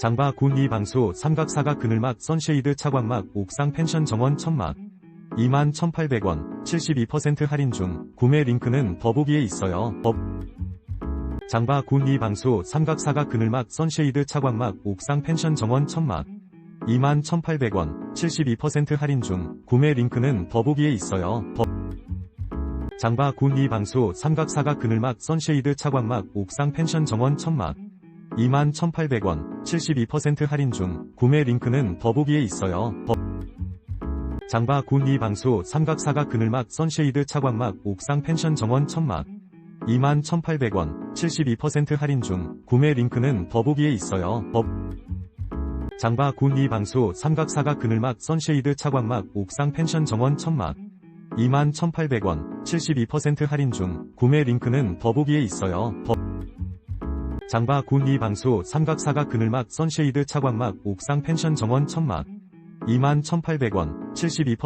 장바 군이 방수 삼각사각 그늘막 선쉐이드 차광막 옥상 펜션 정원 천막. 21,800원 72% 할인 중. 구매 링크는 더보기에 있어요. 더 장바 군이 방수 삼각사각 그늘막 선쉐이드 차광막 옥상 펜션 정원 천막. 21,800원 72% 할인 중. 구매 링크는 더보기에 있어요. 더 장바 군이 방수 삼각사각 그늘막 선쉐이드 차광막 옥상 펜션 정원 천막 21,800원 72% 할인 중 구매 링크는 더보기에 있어요. 더 장바 군이 방수 삼각 사각 그늘막 선쉐이드 차광막 옥상 펜션 정원 천막 21,800원 72% 할인 중 구매 링크는 더보기에 있어요. 더 장바 군이 방수 삼각 사각 그늘막 선쉐이드 차광막 옥상 펜션 정원 천막 21,800원 72% 할인 중 구매 링크는 더보기에 있어요. 더 장바 군이 방수 삼각사각 그늘막 선쉐이드 차광막 옥상 펜션 정원 천막. 21,800원 72%